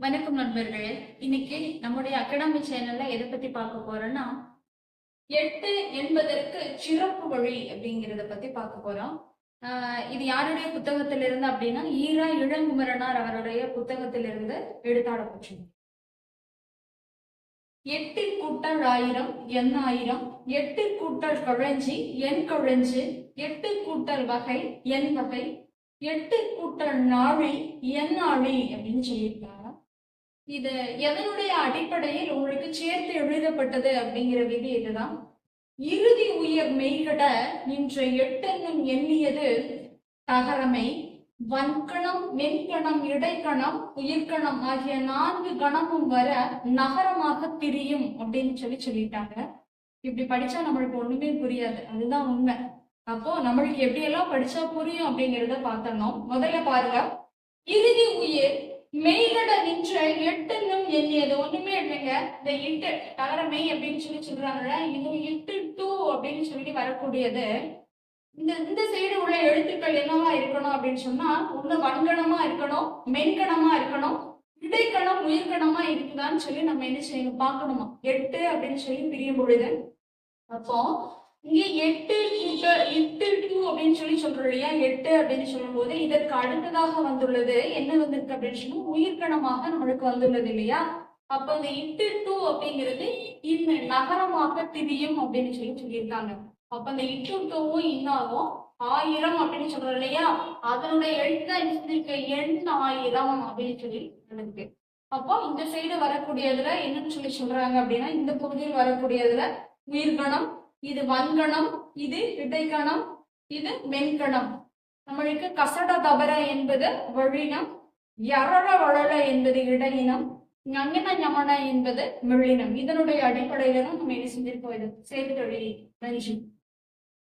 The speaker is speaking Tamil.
வணக்கம் நண்பர்களே. இன்னைக்கு நம்முடைய அகாடமி சேனல்ல எதை பத்தி பார்க்க போறோம்னா எட்டு என்பதற்கு சிறப்பு வழி அப்படிங்கிறத பத்தி பார்க்க போறோம். ஆஹ் இது யாருடைய புத்தகத்திலிருந்து அப்படின்னா ஈரா இளங்குமரனார் அவருடைய புத்தகத்திலிருந்து எடுத்தாடப்பட்டு எட்டு கூட்டல் ஆயிரம் எண் ஆயிரம் எட்டு கூட்டல் கழஞ்சி எண் குழஞ்சு எட்டு கூட்டல் வகை எண் வகை எட்டு கூட்டல் நாழி என் நாழி அப்படின்னு சொல்லியிருக்காங்க. இது எதனுடைய அடிப்படையில் உங்களுக்கு சேர்த்து எழுதப்பட்டது அப்படிங்கிற விதி இதுதான். இறுதி உயர் மெய்கட நின்ற எட்டென்னும் எண்ணியது தகரமை வன்கணம் மென்கணம் இடைக்கணம் உயிர்கணம் ஆகிய நான்கு கணமும் வர நகரமாக திரியும் அப்படின்னு சொல்லி சொல்லிட்டாங்க. இப்படி படிச்சா நம்மளுக்கு ஒண்ணுமே புரியாது. அதுதான் உண்மை. அப்போ நம்மளுக்கு எப்படியெல்லாம் படிச்சா புரியும் அப்படிங்கிறத பார்த்தோம் முதல்ல பாருங்க. இறுதி உயிர் மெய்கட நின்ற எட்டுன்னும் எண்ணியது ஒண்ணுமே இல்லைங்க. இந்த இட்டு தகர மெய் அப்படின்னு சொல்லி சொல்றாங்கல்ல இது இட்டு டூ அப்படின்னு சொல்லி வரக்கூடியது. இந்த இந்த சைடு உள்ள எழுத்துக்கள் என்னவா இருக்கணும் அப்படின்னு சொன்னா ஒண்ணு வன்கணமா இருக்கணும் மென்கணமா இருக்கணும் இடைக்கணம் உயிர்கணமா இருக்குதான்னு சொல்லி நம்ம என்ன செய்யணும் பார்க்கணுமா? எட்டு அப்படின்னு சொல்லி பிரியும் பொழுது. அப்போ இங்க எட்டு கூட்ட எட்டு டூ அப்படின்னு சொல்லி சொல்றோம் இல்லையா? எட்டு அப்படின்னு சொல்லும்போது இதற்கு அடுத்ததாக வந்துள்ளது. என்ன வந்திருக்கு அப்படின்னு சொன்னா உயிர்கணமாக நம்மளுக்கு வந்துள்ளது இல்லையா? அப்ப இந்த இட்டு டூ அப்படிங்கிறது இந்த நகரமாக திரியும் அப்படின்னு சொல்லி சொல்லியிருக்காங்க. அப்ப இந்த இட்டு டூவும் இன்னாகும்? ஆயிரம் அப்படின்னு சொல்றோம் இல்லையா? அதனுடைய எழுத்து எண் ஆயிரம் அப்படின்னு சொல்லி இருக்கு அப்போ இந்த சைடு வரக்கூடியதுல என்னன்னு சொல்லி சொல்றாங்க அப்படின்னா இந்த பகுதியில் வரக்கூடியதுல உயிர்கணம் இது வன்கணம் இது இடைக்கணம் இது மென்கணம் நம்மளுக்கு கசட தபர என்பது வழினம் யரள வளர என்பது இடையினம் ஞங்கன ஞமன என்பது மெழினம் இதனுடைய அடிப்படையில நம்ம என்ன செஞ்சிருக்கோம்? இது சேர்த்து நன்றி